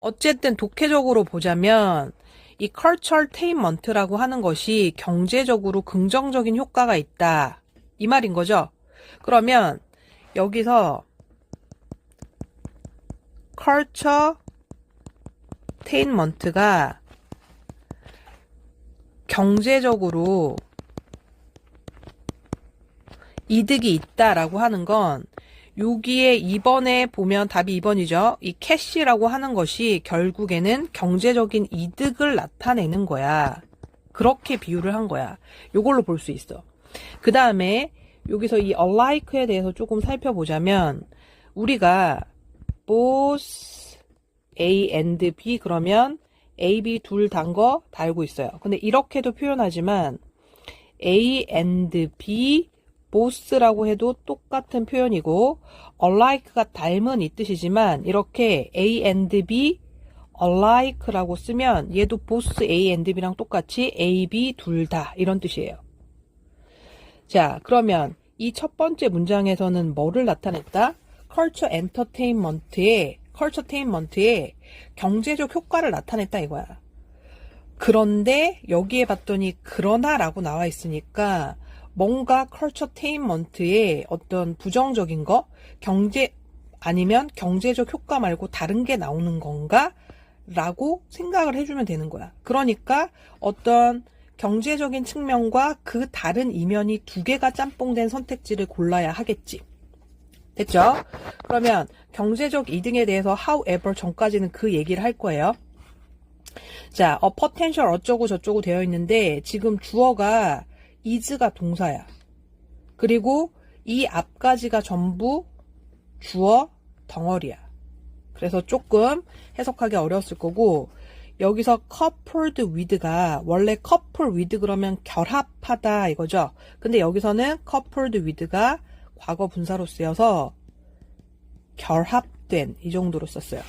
어쨌든 독해적으로 보자면 이 culturaltainment라고 하는 것이 경제적으로 긍정적인 효과가 있다. 이 말인 거죠. 그러면 여기서 culturaltainment가 경제적으로 이득이 있다라고 하는 건 여기에 2번에 보면 답이 2번이죠. 이 캐시라고 하는 것이 결국에는 경제적인 이득을 나타내는 거야. 그렇게 비유를 한 거야. 요걸로 볼 수 있어. 그 다음에 여기서 이 alike에 대해서 조금 살펴보자면 우리가 both A and B 그러면 A, B 둘 단 거 다 알고 있어요. 근데 이렇게도 표현하지만 A and B both라고 해도 똑같은 표현이고 alike가 닮은 이 뜻이지만 이렇게 A and B alike라고 쓰면 얘도 both A and B랑 똑같이 A, B 둘 다 이런 뜻이에요. 자, 그러면 이 첫 번째 문장에서는 뭐를 나타냈다? culture entertainment의 culture entertainment의 경제적 효과를 나타냈다 이거야. 그런데 여기에 봤더니 그러나라고 나와 있으니까 뭔가 entertainment의 어떤 부정적인 거, 경제 아니면 경제적 효과 말고 다른 게 나오는 건가? 라고 생각을 해주면 되는 거야. 그러니까 어떤 경제적인 측면과 그 다른 이면이 두 개가 짬뽕된 선택지를 골라야 하겠지. 됐죠? 그러면 경제적 이득에 대해서 however 전까지는 그 얘기를 할 거예요. 자, 어, potential 어쩌고 저쩌고 되어 있는데 지금 주어가 is가 동사야. 그리고 이 앞까지가 전부 주어 덩어리야. 그래서 조금 해석하기 어려웠을 거고 여기서 coupled with가 원래 couple with 그러면 결합하다 이거죠. 근데 여기서는 coupled with가 과거 분사로 쓰여서 결합된 이 정도로 썼어요.